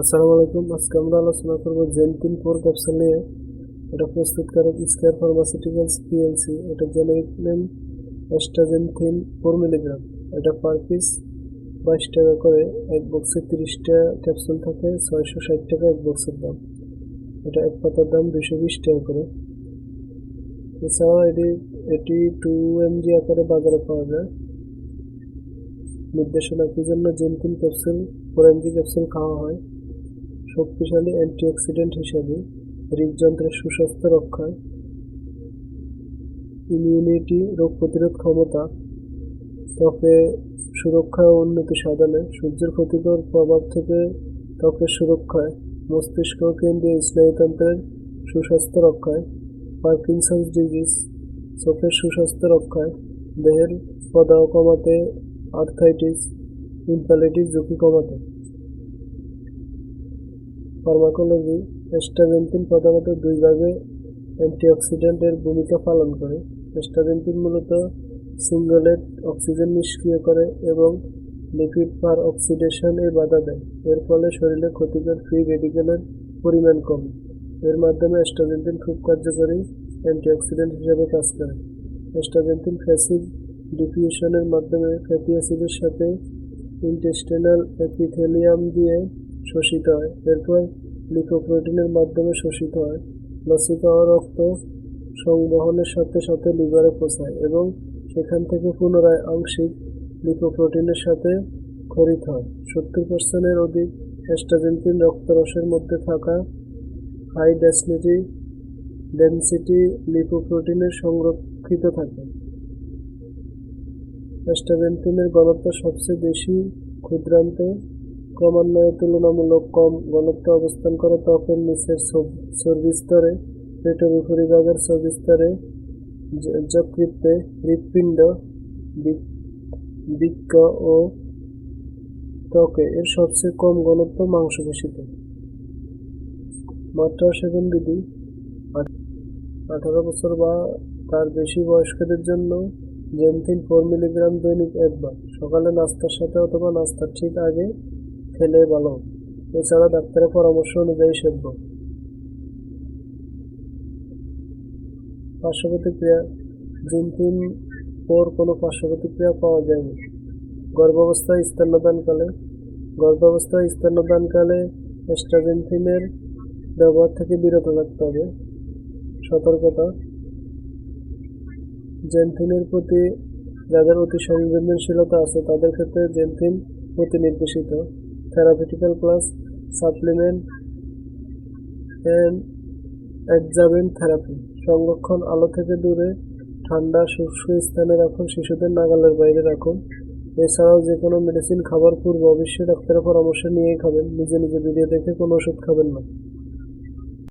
আসসালামু আলাইকুম। আজকে আমরা আলোচনা করব জেনকিন ফোর ক্যাপসুল নিয়ে। এটা প্রস্তুতকারক স্কয়ার ফার্মাসিউটিক্যালস পিএলসি এটা generic name astaxanthin four milligram. এটা পার পিস বাইশ টাকা করে। এক বক্সে তিরিশটা ক্যাপসুল থাকে, ছয়শো ষাট টাকা এক বক্সের দাম। এটা এক পাতার দাম দুশো বিশ টাকা করে। এছাড়াও এটি এটি টু এমজি আকারে বাজারে পাওয়া যায়। নির্দেশনা কি জন্য জেনকিন ক্যাপসুল ফোর এমজি ক্যাপসুল খাওয়া হয়? শক্তিশালী অ্যান্টিঅক্সিডেন্ট হিসাবে হৃদযন্ত্রের সুস্বাস্থ্য রক্ষায় ইমিউনিটি রোগ প্রতিরোধ ক্ষমতা, ত্বকে সুরক্ষা ও উন্নতি সাধনে সূর্যের ক্ষতিকর প্রভাব থেকে ত্বকের সুরক্ষায় মস্তিষ্ক কেন্দ্রীয় স্নায়ুতন্ত্রের সুস্বাস্থ্য রক্ষায় পার্কিনসন্স ডিজিজ, চোখের সুস্বাস্থ্য রক্ষায় দেহের প্রদাহ কমাতে আর্থাইটিস ইনফ্যালিটিস ঝুঁকি কমাতে। ফার্মাকোলজি অ্যাস্টাজেন্টিন প্রধানত দুই ভাগে অ্যান্টিঅক্সিডেন্টের ভূমিকা পালন করে। অ্যাস্টাজেন্টিন মূলত সিঙ্গলেট অক্সিজেন নিষ্ক্রিয় করে এবং লিপিড পার অক্সিডেশন বাধা দেয়। এর ফলে শরীরে ক্ষতিকর ফ্রি রেডিকেলের পরিমাণ কমে। এর মাধ্যমে অ্যাস্টাজেন্টিন খুব কার্যকরী অ্যান্টিঅক্সিডেন্ট হিসেবে কাজ করে। অ্যাস্টাজেন্টিন ফ্যাসিড ডিফিউশনের মাধ্যমে ফ্যাটি অ্যাসিডের সাথে ইন্টেস্টেনাল এপিথেলিয়াম দিয়ে শোষিত হয়। এরপর লিকোপ্রোটিনের মাধ্যমে শোষিত হয়। লসিকা ও রক্ত সংবহনের সাথে সাথে লিভারে পৌঁছায় এবং সেখান থেকে পুনরায় আংশিক লিপোপ্রোটিনের সাথে খরিত হয়। সত্তর পার্সেন্টের অধিক অ্যাস্টাজেন্টিন রক্তরসের মধ্যে থাকা হাই ডেসনিটি ডেনসিটি লিপোপ্রোটিনের সংরক্ষিত থাকে। অ্যাস্টাজেন্টিনের ঘনত্ব সবচেয়ে বেশি ক্ষুদ্রান্ত ক্রমান্বয়ে তুলনামূলক কম ঘনত্ব অবস্থান করে ত্বকের নিচের চর্বি স্তরে পেটের উপরিভাগের চর্বি স্তরে য- যকৃতে হৃৎপিণ্ড বৃক- বৃক্ক ও ত্বকে এর সবচেয়ে কম ঘনত্ব মাংসপেশিতে। মাত্রা সেবন বিধি। আঠারো বছর বা তার বেশি বয়স্কদের জন্য জেনথিন ফোর মিলিগ্রাম দৈনিক একবার। সকালে নাস্তার সাথে অথবা নাস্তার ঠিক আগে খেলে ভালো। এছাড়া ডাক্তারের পরামর্শ অনুযায়ী সেব্য পার্শ্ব প্রতিক্রিয়া জিনথিন ফোর কোনো পার্শ্ব প্রতিক্রিয়া পাওয়া যায়নি। গর্ভাবস্থায় স্তন্যদানকালে গর্ভাবস্থায় স্তন্যদানকালে এস্ট্রাজেনথিনের ব্যবহার থেকে বিরত থাকতে হবে। সতর্কতা, জেনথিনের প্রতি যাদের অতি সংবেদনশীলতা আছে তাদের ক্ষেত্রে জেনথিন প্রতি নির্দেশিত therapeutical plus supplement and adjuvant therapy সংরক্ষণ আলো থেকে দূরে, ঠান্ডা, শুষ্ক স্থানে রাখুন, শিশুদের নাগালের বাইরে রাখুন। এছাড়াও যে কোনো মেডিসিন খাবার পূর্বে অবশ্যই ডাক্তারের পরামর্শ নিয়েই খাবেন। নিজে নিজে ভিডিও দেখে কোনো ওষুধ খাবেন না।